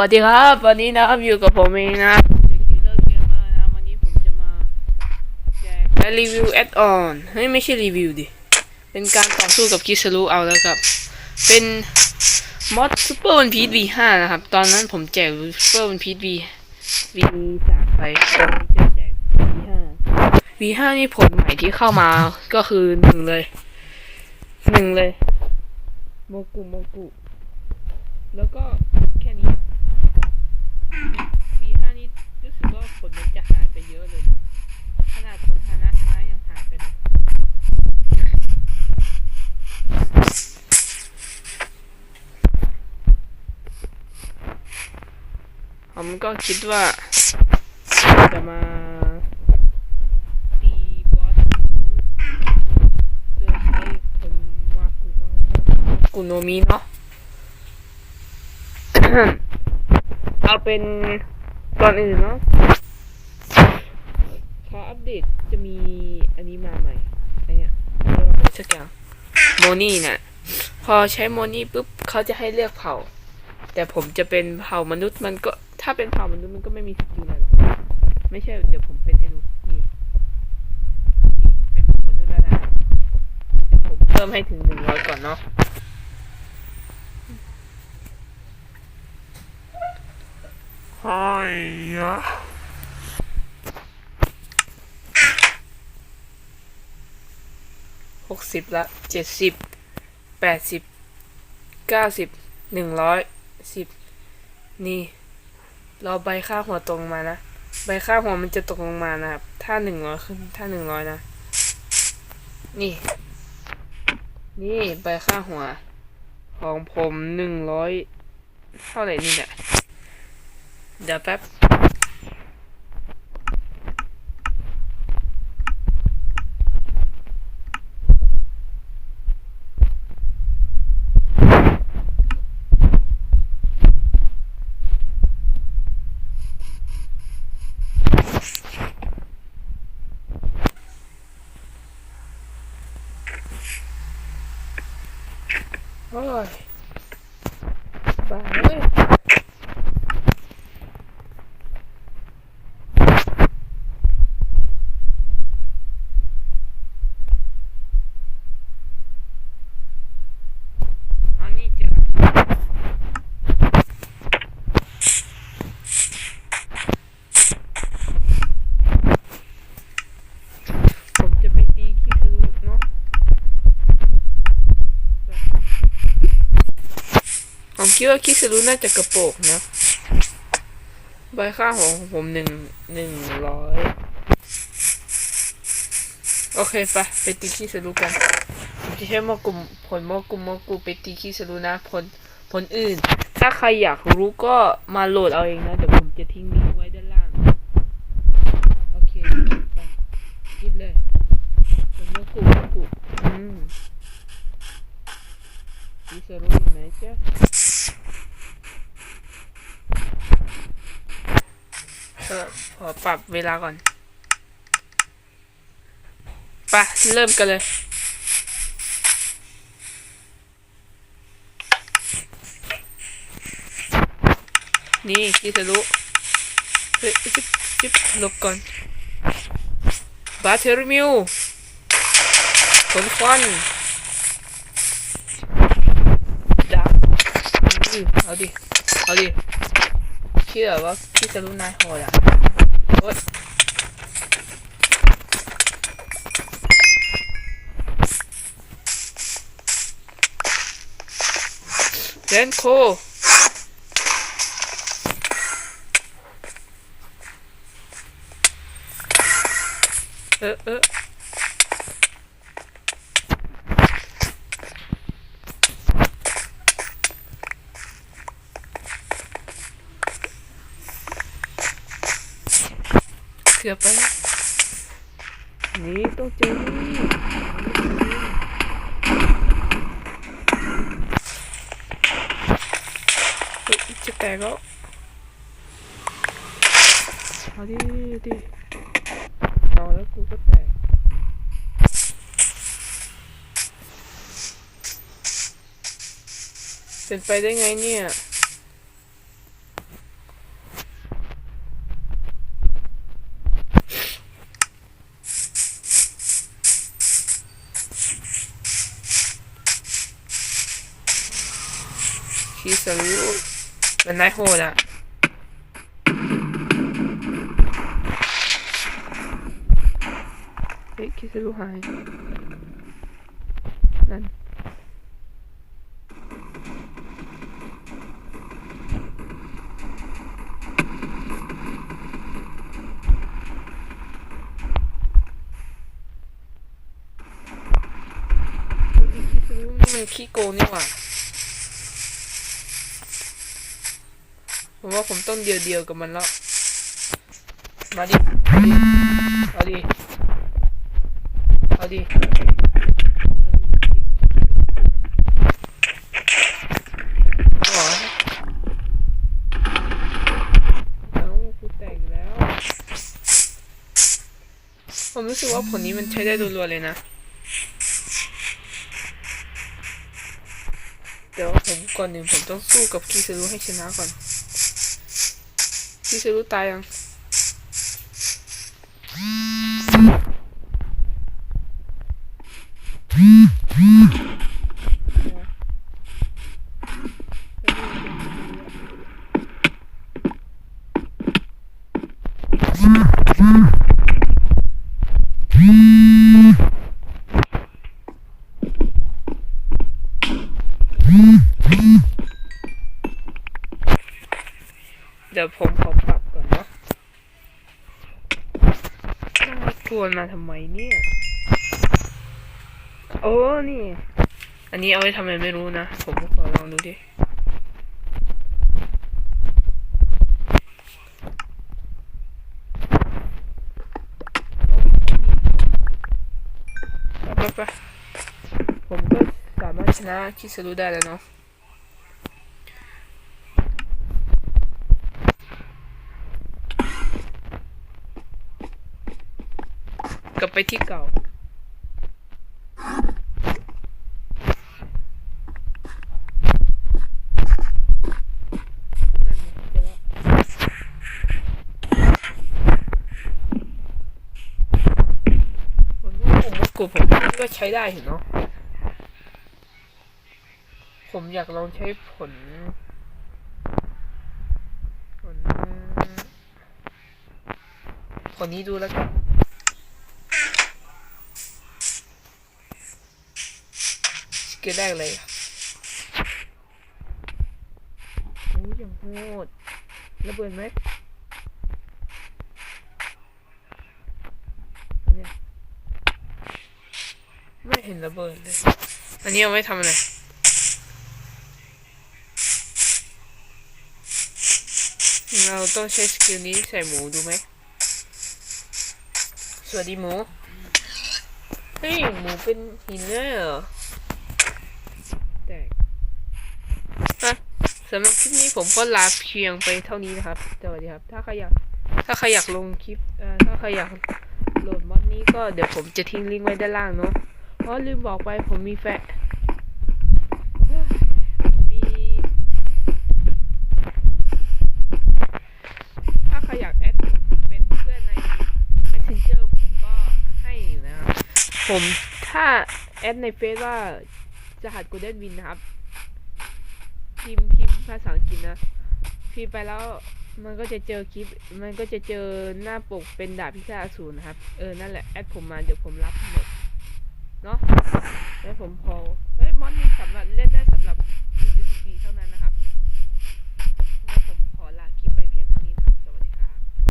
วัสดีครับ วันนี้นะครับอยู่กับผมเองนะเด็กเลอร์เกมเมอร์นะวันนี้ผมจะมาแจกและรีวิวแอดออนเฮ้ยไม่ใช่รีวิวดิ เป็นการต่อสู้กับคิสรูเอาแล้วครับ เป็นมอดซูเปอร์วันพีท V5 นะครับ ตอนนั้นผมแจกซูเปอร์วันพีท V V3 ไปตอนนี้จะแจก V5 V5 นี่ผลใหม่ที่เข้ามาก็คือหนึ่งเลยหนึ่งเลยโมกุโมกุแล้วก็แค่นี้ V5 นี่รู้สึก ว่าผลมันจะหายไปเยอะเลยนะขนาดผลฮานะฮานะยังหายไปเลยผมก็คิดว่าจะมาตีบอสโดยใช้ผลมากุมากุโนมิเนาะเอาเป็นก่อนอื่นเนาะพออัป เดตจะมีอันนี้มาใหม่ไอเนี่ยเรียกว่าอะไรสักอย่างโมนี่เนี่ยพอใช้โมนี่ปุ๊บเขาจะให้เลือกเผ่า แต่ผมจะเป็นเผ่ามนุษย์มันก็ถ้าเป็นเผ่ามนุษย์มันก็ไม่มีสกิลอะไรหรอก ไม่ใช่เดี๋ยวผมเป็นให้ดูนี่นี่เป็นเผามนุษย์แล้วนะเดี๋ยวผมเพิ่มให้ถึงหนึ่งร้อยก่อนเนาะไอ้ยะ ห กสิบละเจ็ดสิบแปดสิบเก้าสิบหนึ่งร้อยสิบนี่ เราใบค่าหัวตรงมานะ ใบค่าหัวมันจะตกลงมานะครับ ถ้าหนึ่งร้อยขึ้น ถ้าหนึ่งร้อยนะ นี่ นี่ใบค่าหัว ของผมหนึ่งร้อยเท่าไหร่นี่เนี่ยเดี๋ยวแป๊บ โอ้ยบ้าเว้ยอันนี้จะผมจะไปตีคิสรุเนาะ ผม คิดว่าคิสรุน่าจะกระโปรงนะ ใบค่าของผมหนึ่งหนึ่งร้อยโอเคปะไปตีคิสรุกันผมจะใช้โมกุมผลโมกุมโมกุไปตีคิสรุนะผลผลอื่น ถ้าใครอยากรู้ก็มาโหลดเอาเองนะเดี๋ยวผมจะทิ้งลิง โอเคไปกินเลยผลโมกุโมกุอืมคิสรุอยู่ไหนจ๊ะ ขอปรับเวลาก่อนไปะเริ่มกันเลย นี่คิสรุเฮ้ยจิ๊บจิ๊บหลบก่อน บาเทอร์มิวผลควันดับอือเอาดิ เอาดิ เชื่อว่าพี่จะรู้นายโหดอะโอ๊ยเดนโคเออเออเกือบไปแล้วนี่ต้องเจอนี่จะแตกแล้วเอาดิดิเอาแล้วกูก็แตกเป็นไปได้ไงเนี่ย สรูมันนายโหดอะเฮ้ยคิสรูหาย นั่น คิสรูนี่มันขี้โกงนี่หว่า ผมว่าผมต้องเดียวเดียวๆกับมันแล้ว มาดิ เอาดิ เอาดิเอาดิเอาดิเอากูแตกแล้วผมรู้สึกว่าผลนี้มันใช้ได้รัวๆเลยนะ เดี๋ยวผมก่อนหนึ่งผมต้องสู้กับคิซึรุให้ชนะก่อน คิซึรุต เดี๋ยวผมขอปรับก่อนเนาะกวนมาทำไมเนี่ย โอ้นี่ อันนี้เอาไว้ทำอะไรไม่รู้นะ ผมขอลองดูดิไปไปผมก็สามารถชนะคิสรุได้แล้วเนาะ กลับไปที่เก่านั่นไงเจอแล้วผมว่าผมว่ากลุ่มผมก็ใช้ได้อยู่เนาะ ผมอยากลองใช้ผล ผล ผลนี้ดูแล้วกัน ส กิลแรกเลยอะโอ้ยอย่างโหดระเบิดไหมอันเนี้ยไม่เห็นระเบิดเลย อันนี้เอาไว้ทำอะไรเราต้องใช้สกิลนี้ใส่หมูดูไหม สวัสดีหมู เฮ้ย หมูเป็นหินเลยเหรอ แตกอะสำหรับคลิปนี้ผมก็ลาเพียงไปเท่านี้นะครับสวัสดีครับ ถ้าใครอยากถ้าใครอยากลงคลิปเอ่อถ้าใครอยากโหลดมอดนี้ก็เดี๋ยวผมจะทิ้งลิงก์ไว้ด้านล่างเนาะเพราะลืมบอกไปผมมีแฟนผมมีถ้าใครอยากแอดผมเป็นเพื่อนใน Messenger ผมก็ให้อยู่นะครับผมถ้าแอดในเฟซว่าจะหัด Golden Win นะครับพิมพ์พิมพ์ ภาษาอังกฤษนะพิมพ์ไปแล้วมันก็จะเจอคลิป มันก็จะเจอหน้าปกเป็นดาบพิฆาตอสูรนะครับ เออ นั่นแหละ แอดผมมาเดี๋ยวผมรับหมด เนาะแล้วผมพอ เฮ้ย มอนนี้สำหรับเล่นได้สำหรับ UGC เท่านั้นนะคะ